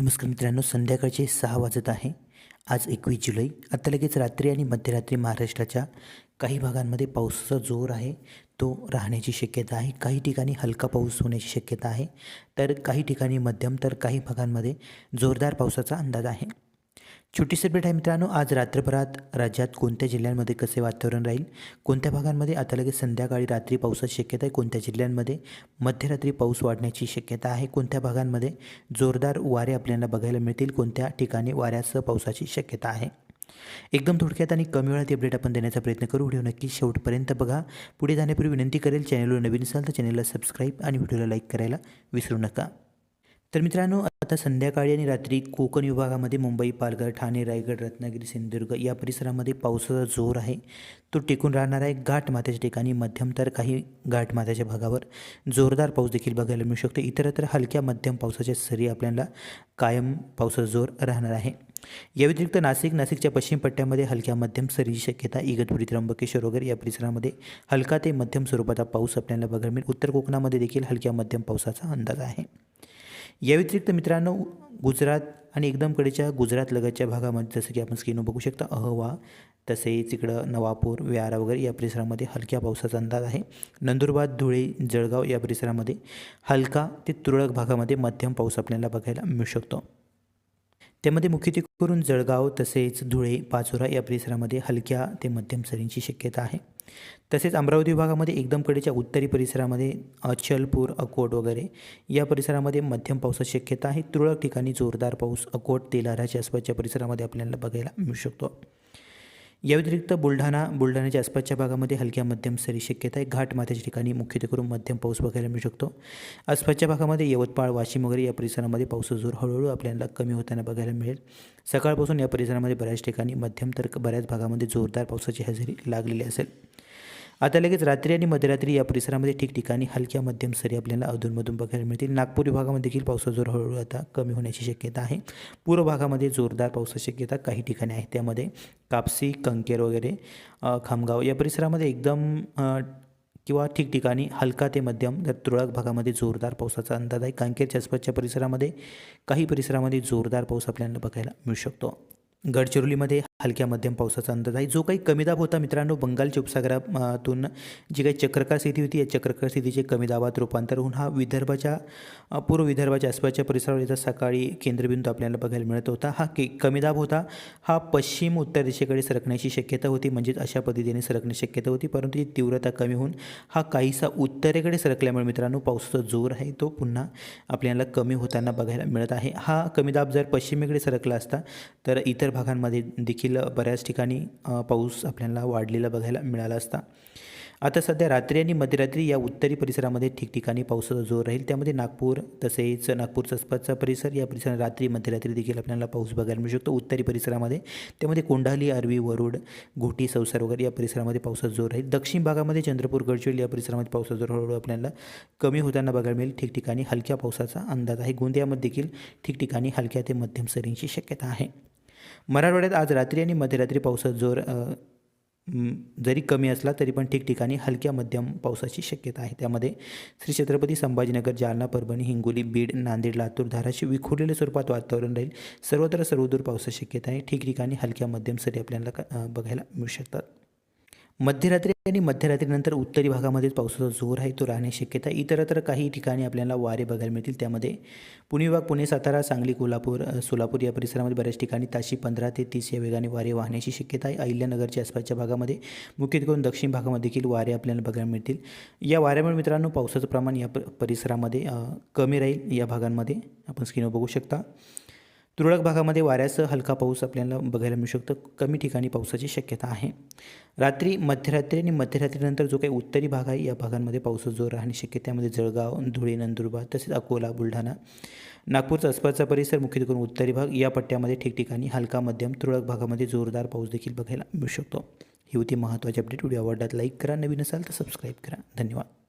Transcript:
नमस्कार मित्रांनो संध्याकाळचे सहा वाजत आहे. आज एकवीस जुलै. आता लगेच रात्री आणि मध्यरात्री महाराष्ट्राच्या काही भागांमध्ये पावसाचा जोर आहे. तो राहण्याची शक्यता आहे. काही ठिकाणी हलका पाऊस होण्याची शक्यता आहे. तर काही ठिकाणी मध्यम तर काही भागांमध्ये जोरदार पावसाचा अंदाज आहे. छोटी अपडेट आहे मित्रांनो आज रात्रभरात राज्यात कोणत्या जिल्ह्यांमध्ये कसे वातावरण राहील? कोणत्या भागांमध्ये? आता लगेच संध्याकाळी रात्री पावसाची शक्यता आहे. कोणत्या जिल्ह्यांमध्ये? मध्यरात्री पाऊस वाढण्याची शक्यता आहे. कोणत्या भागांमध्ये? जोरदार वारे आपल्याला बघायला मिळतील. कोणत्या ठिकाणी वाऱ्यासह पावसाची शक्यता आहे? एकदम थोडक्यात आणि कमी वेळात अपडेट आपण देण्याचा प्रयत्न करू. व्हिडिओ नक्की शेवटपर्यंत बघा. पुढे जाण्यापूर्वी विनंती करेल चॅनलवर नवीन असाल तर चॅनलला सबस्क्राईब आणि व्हिडिओला लाईक करायला विसरू नका. तर मित्रांनो आता संध्याकाळी आणि रात्री कोकण विभागामध्ये मुंबई पालघर ठाणे रायगड रत्नागिरी सिंधुदुर्ग या परिसरामध्ये पावसाचा जोर आहे. तो टिकून राहणार आहे घाट माथ्याच्या ठिकाणी मध्यम तर काही घाट माथ्याच्या भागावर. जोरदार पाऊस देखील बघायला मिळू शकतो. इतरत्र हलक्या मध्यम पावसाच्या सरी आपल्याला कायम पावसाचा जोर राहणार आहे. या व्यतिरिक्त नाशिक नाशिकच्या पश्चिम पट्ट्यामध्ये हलक्या मध्यम सरीची शक्यता इगतपुरी त्र्यंबकेश्वर वगैरे या परिसरामध्ये हलका ते मध्यम स्वरूपाचा पाऊस आपल्याला बघायला मिळेल. उत्तर कोकणामध्ये देखील हलक्या मध्यम पावसाचा अंदाज आहे. या व्यतिरिक्त मित्रांनो गुजरात आणि एकदम कडेच्या गुजरात लगतच्या भागामध्ये जसं की आपण स्क्रीनवर बघू शकता अहवा तसेच इकडं नवापूर व्यारा वगैरे या परिसरामध्ये हलक्या पावसाचा अंदाज आहे. नंदुरबार धुळे जळगाव या परिसरामध्ये हलका ते तुरळक भागामध्ये मध्यम पाऊस आपल्याला बघायला मिळू शकतो. त्यामध्ये मुख्यत्वे करून जळगाव तसेच धुळे पाचोरा या परिसरामध्ये हलक्या ते मध्यम सरींची शक्यता आहे. तसेच अमरावती विभागामध्ये एकदम कडेच्या उत्तरी परिसरामध्ये अचलपूर अकोट वगैरे या परिसरामध्ये मध्यम पावसाची शक्यता आहे. तुरळक ठिकाणी जोरदार पाऊस अकोट तेलाराच्या आसपासच्या परिसरामध्ये आपल्याला बघायला मिळू शकतो. या व्यतिरिक्त बुलढाणा बुलढाण्याच्या आसपासच्या भागामध्ये हलक्या मध्यम सरी शक्यता आहे. घाट माथ्याच्या ठिकाणी मुख्यत्वे करून मध्यम पाऊस बघायला मिळू शकतो. आसपासच्या भागामध्ये यवतमाळ वाशिम वगैरे या परिसरामध्ये पावसाचा जोर हळूहळू आपल्याला कमी होताना बघायला मिळेल. सकाळपासून या परिसरामध्ये बऱ्याच ठिकाणी मध्यम तर बऱ्याच भागामध्ये जोरदार पावसाची हजेरी लागलेली असेल. आता लगेच रात्री आणि मध्यरात्री या परिसरामध्ये ठिकठिकाणी हलक्या मध्यम सरी आपल्याला अधूनमधून बघायला मिळतील. नागपूर विभागामध्ये देखील पावसाचा जोर हळूहळू आता कमी होण्याची शक्यता आहे. पूर्व भागामध्ये जोरदार पावसाची शक्यता काही ठिकाणी आहे. त्यामध्ये कापसी कंकेर वगैरे खामगाव या परिसरामध्ये एकदम किंवा ठिकठिकाणी हलका ते मध्यम तर तुरळक भागामध्ये जोरदार पावसाचा अंदाज आहे. कांकेरच्या आसपासच्या परिसरामध्ये काही परिसरामध्ये जोरदार पाऊस आपल्याला बघायला मिळू शकतो. गडचिरोलीमध्ये हलक्या मध्यम पावसाचा अंदाज आहे. जो काही कमी दाब होता मित्रांनो बंगालच्या उपसागरातून जी काही चक्रकार स्थिती होती या चक्रकार स्थितीचे कमी दाबात रूपांतर होऊन हा विदर्भाच्या पूर्व विदर्भाच्या आसपासच्या परिसरावर याचा सकाळी केंद्रबिंदू आपल्याला बघायला मिळत होता. हा के कमी दाब होता. हा पश्चिम उत्तर दिशेकडे सरकण्याची शक्यता होती म्हणजेच अशा पद्धतीने सरकण्याची शक्यता होती परंतु ती तीव्रता कमी होऊन हा काहीसा उत्तरेकडे सरकल्यामुळे मित्रांनो पावसाचा जोर आहे तो पुन्हा आपल्याला कमी होताना बघायला मिळत आहे. हा कमी दाब जर पश्चिमेकडे सरकला असता तर इतर भागांमध्ये देखील बऱ्याच ठिकाणी पाऊस आपल्याला वाढलेला बघायला मिळाला असता. आता सध्या रात्री आणि मध्यरात्री या उत्तरी परिसरामध्ये ठिकठिकाणी पावसाचा जोर राहील. त्यामध्ये नागपूर तसेच नागपूर आसपासचा परिसर या परिसरात रात्री मध्यरात्री देखील आपल्याला पाऊस बघायला मिळू शकतो. उत्तरी परिसरामध्ये त्यामध्ये कोंढाली अरवी वरुड घोटी संसार वगैरे या परिसरामध्ये पावसाचा जोर राहील. दक्षिण भागामध्ये चंद्रपूर गडचिरोली या परिसरामध्ये पावसाचा जोर हळूहळू आपल्याला कमी होताना बघायला मिळेल. ठिकठिकाणी हलक्या पावसाचा अंदाज आहे. गोंदियामध्ये देखील ठिकठिकाणी हलक्या ते मध्यम सरींची शक्यता आहे. मराठवाड्यात आज रात्री आणि मध्यरात्री पावसाचा जोर जरी कमी असला तरी पण ठिकठिकाणी हलक्या मध्यम पावसाची शक्यता आहे. त्यामध्ये श्री छत्रपती संभाजीनगर जालना परभणी हिंगोली बीड नांदेड लातूर धाराशिव विखुरलेल्या स्वरूपात वातावरण राहील. सर्वत्र सर्वदूर पावसाची शक्यता आहे. ठिकठिकाणी हलक्या मध्यम सरी आपल्याला बघायला मिळू शकतात. मध्यरात्री आणि मध्यरात्रीनंतर उत्तरी भागामध्ये पावसाचा जोर आहे तो राहण्याची शक्यता इतरत्र काही ठिकाणी आपल्याला वारे बघायला मिळतील. त्यामध्ये पुणे विभाग पुणे सातारा सांगली कोल्हापूर सोलापूर या परिसरामध्ये बऱ्याच ठिकाणी ताशी पंधरा ते तीस या वेगाने वारे वाहण्याची शक्यता आहे. अहिल्यानगरच्या आसपासच्या भागामध्ये मुख्यत्वे करून दक्षिण भागामध्ये देखील वारे आपल्याला बघायला मिळतील. या वाऱ्यामुळे मित्रांनो पावसाचं प्रमाण या परिसरामध्ये कमी राहील. या भागांमध्ये आपण स्क्रीनवर बघू शकता. तुरळक भागामध्ये वाऱ्यासह हलका पाऊस आपल्याला बघायला मिळू शकतो. कमी ठिकाणी पावसाची शक्यता आहे. रात्री मध्यरात्री आणि मध्यरात्रीनंतर जो काही उत्तरी भाग आहे या भागांमध्ये पावसाचा जोर राहणे शक्य त्यामध्ये जळगाव धुळे नंदुरबार तसेच अकोला बुलढाणा नागपूरचा आसपासचा परिसर मुख्य करून उत्तरी भाग या पट्ट्यामध्ये ठिकठिकाणी हलका मध्यम तुरळक भागामध्ये जोरदार पाऊस देखील बघायला मिळू शकतो. ही होती महत्त्वाची अपडेट व्हिडिओ आवडल्यात लाईक करा. नवीन असाल तर सबस्क्राईब करा. धन्यवाद.